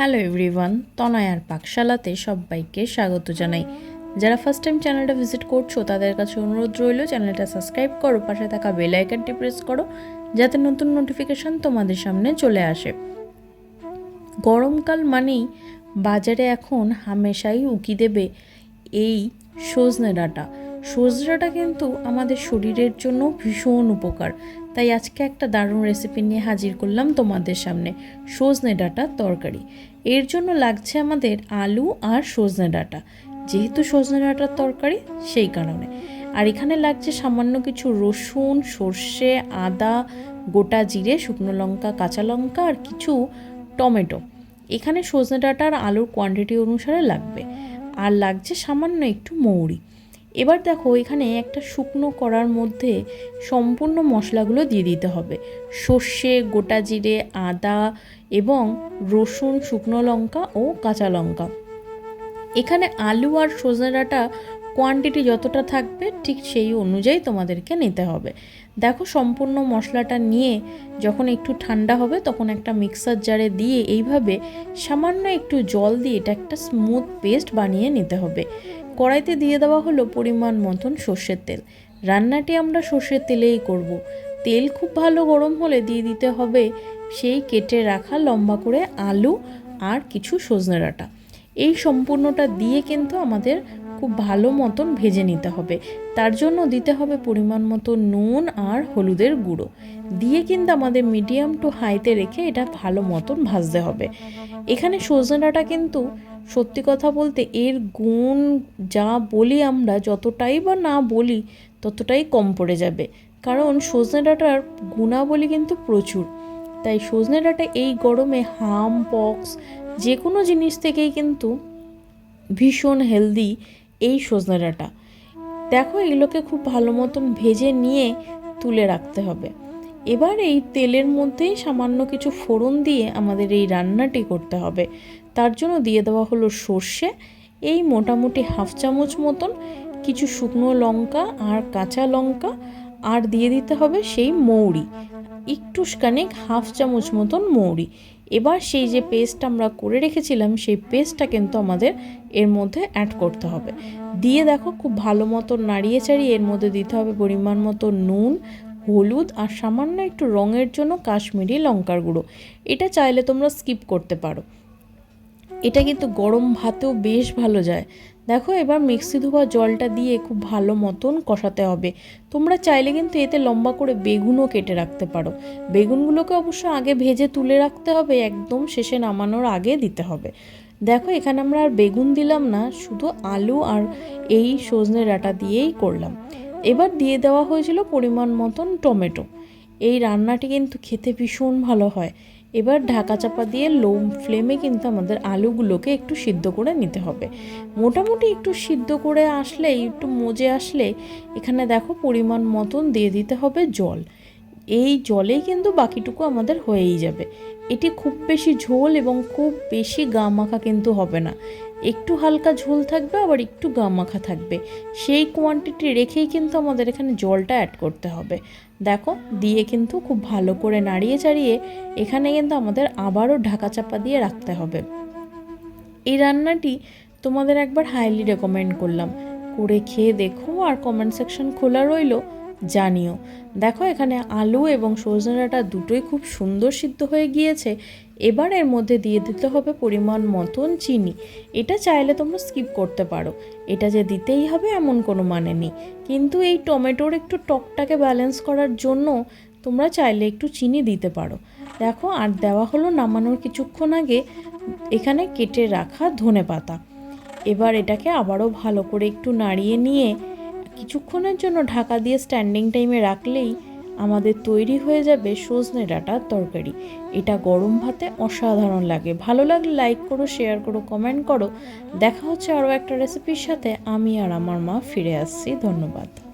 Hello everyone তনয়ার পাকশালাতে সবাইকে স্বাগত জানাই। যারা ফার্স্ট টাইম চ্যানেলটা ভিজিট করছ, তাদের কাছে অনুরোধ রইল চ্যানেলটা সাবস্ক্রাইব করো, পাশে থাকা বেল আইকনটি প্রেস করো, যাতে নতুন নোটিফিকেশন তোমাদের সামনে চলে আসে। গরমকাল মানেই বাজারে এখন হামেশাই উকি দেবে এই সজনে ডাঁটা। সজনে ডাঁটা কিন্তু আমাদের শরীরের জন্য ভীষণ উপকার। তাই আজকে একটা দারুণ রেসিপি নিয়ে হাজির করলাম তোমাদের সামনে। সজনে ডাঁটার তরকারি। এর জন্য লাগছে আমাদের আলু আর সজনে ডাটা। যেহেতু সজনে ডাটার তরকারি, সেই কারণে। আর এখানে লাগছে সামান্য কিছু রসুন, সর্ষে, আদা, গোটা জিরে, শুকনো লঙ্কা, কাঁচা লঙ্কা আর কিছু টমেটো। এখানে সজনে ডাটা আর আলুর কোয়ান্টিটি অনুসারে লাগবে। আর লাগছে সামান্য একটু মৌরি। এবার দেখো এখানে একটা শুকনো করার মধ্যে সম্পূর্ণ মশলাগুলো দিয়ে দিতে হবে। সর্ষে, গোটা জিরে, আদা এবং রসুন, শুকনো লঙ্কা ও কাঁচা লঙ্কা। এখানে আলু আর সজনে ডাঁটা কোয়ান্টিটি যতটা থাকবে, ঠিক সেই অনুযায়ী তোমাদেরকে নিতে হবে। দেখো, সম্পূর্ণ মশলাটা নিয়ে যখন একটু ঠান্ডা হবে, তখন একটা মিক্সার জারে দিয়ে এইভাবে সামান্য একটু জল দিয়ে এটা একটা স্মুথ পেস্ট বানিয়ে নিতে হবে। কড়াইতে দিয়ে দেওয়া হলো পরিমাণ মতন সর্ষের তেল। রান্নাটি আমরা সর্ষের তেলেই করব। তেল খুব ভালো গরম হলে দিয়ে দিতে হবে সেই কেটে রাখা লম্বা করে আলু আর কিছু সজনে ডাঁটা। এই সম্পূর্ণটা দিয়ে কিন্তু আমাদের খুব ভালো মতন ভেজে নিতে হবে। তার জন্য দিতে হবে পরিমাণ মতো নুন আর হলুদের গুঁড়ো। দিয়ে কিন্তু আমাদের মিডিয়াম টু হাইতে রেখে এটা ভালো মতন ভাজতে হবে। এখানে সজনে ডাঁটা কিন্তু সত্যি কথা বলতে এর গুণ যা বলি আমরা, যতটাই বা না বলি, ততটাই কম পড়ে যাবে। কারণ সজনে ডাঁটার গুণাবলী কিন্তু প্রচুর। তাই সজনে ডাঁটা এই গরমে হাম, পক্স যে কোনো জিনিস থেকেই কিন্তু ভীষণ হেলদি এই সজনে ডাঁটা দেখো এগুলোকে খুব ভালো মতন ভেজে নিয়ে তুলে রাখতে হবে। এবার এই তেলের মধ্যেই সামান্য কিছু ফোড়ন দিয়ে আমাদের এই রান্নাটি করতে হবে। তার জন্য দিয়ে দেওয়া হলো সর্ষে, এই মোটামুটি হাফ চামচ মতন কিছু শুকনো লঙ্কা আর কাঁচা লঙ্কা, আর দিয়ে দিতে হবে সেই মৌরি একটু খানিক হাফ চামচ মতন মৌরি। এবার সেই যে পেস্ট আমরা করে রেখেছিলাম, সেই পেস্টটা কিন্তু আমাদের এর মধ্যে অ্যাড করতে হবে। দিয়ে দেখো খুব ভালো মতো নাড়িয়ে চাড়িয়ে এর মধ্যে দিতে হবে পরিমাণ মতো নুন, হলুদ আর সামান্য একটু রঙের জন্য কাশ্মীরি লঙ্কার গুঁড়ো। এটা চাইলে তোমরা স্কিপ করতে পারো। এটা কিন্তু গরম ভাতেও বেশ ভালো যায়। দেখো, এবার মিক্সি ধোয়া জলটা দিয়ে খুব ভালো মতন কষাতে হবে। তোমরা চাইলে কিন্তু এতে লম্বা করে বেগুনও কেটে রাখতে পারো। বেগুনগুলোকে অবশ্য আগে ভেজে তুলে রাখতে হবে, একদম শেষে নামানোর আগে দিতে হবে। দেখো, এখানে আমরা আর বেগুন দিলাম না, শুধু আলু আর এই সজনে ডাঁটা দিয়েই করলাম। এবার দিয়ে দেওয়া হয়েছিল পরিমাণ মতন টমেটো। এই রান্নাটি কিন্তু খেতে ভীষণ ভালো হয়। এবার ঢাকা চাপা দিয়ে লো ফ্লেমে কিন্তু আমাদের আলুগুলোকে একটু সিদ্ধ করে নিতে হবে। মোটামুটি একটু সিদ্ধ করে আসলে একটু মজে আসলে এখানে দেখো পরিমাণ মতন দিয়ে দিতে হবে জল। এই জলেই কিন্তু বাকিটুকু আমাদের হয়েই যাবে। এটি খুব বেশি ঝোল এবং খুব বেশি গা মাখা কিন্তু হবে না। একটু হালকা ঝোল থাকবে, আবার একটু গা মাখা থাকবে। সেই কোয়ান্টিটি রেখেই কিন্তু আমাদের এখানে জলটা অ্যাড করতে হবে। দেখো, দিয়ে কিন্তু খুব ভালো করে নাড়িয়ে চাড়িয়ে এখানে কিন্তু আমাদের আবারও ঢাকা চাপা দিয়ে রাখতে হবে। এই রান্নাটি তোমাদের একবার হাইলি রেকমেন্ড করলাম। করে খেয়ে দেখো, আর কমেন্ট সেকশন খোলা রইল। জানিও। দেখো, এখানে আলু এবং সজনে ডাঁটা দুটোই খুব সুন্দর সিদ্ধ হয়ে গিয়েছে। এবার এর মধ্যে দিয়ে দিতে হবে পরিমাণ মতন চিনি। এটা চাইলে তোমরা স্কিপ করতে পারো। এটা যে দিতেই হবে এমন কোনো মানে নেই। কিন্তু এই টমেটোর একটু টকটাকে ব্যালেন্স করার জন্য তোমরা চাইলে একটু চিনি দিতে পারো। দেখো, আর দেওয়া হলো নামানোর কিছুক্ষণ আগে এখানে কেটে রাখা ধনে পাতা এবার এটাকে আবারও ভালো করে একটু নাড়িয়ে নিয়ে কিছুক্ষণের জন্য ঢাকা দিয়ে স্ট্যান্ডিং টাইমে রাখলেই আমাদের তৈরি হয়ে যাবে সজনে ডাঁটার তরকারি। এটা গরম ভাতে অসাধারণ লাগে। ভালো লাগলে লাইক করো শেয়ার করো কমেন্ট করো। দেখা হচ্ছে আরও একটা রেসিপির সাথে। আমি আর আমার মা ফিরে আসছি। ধন্যবাদ।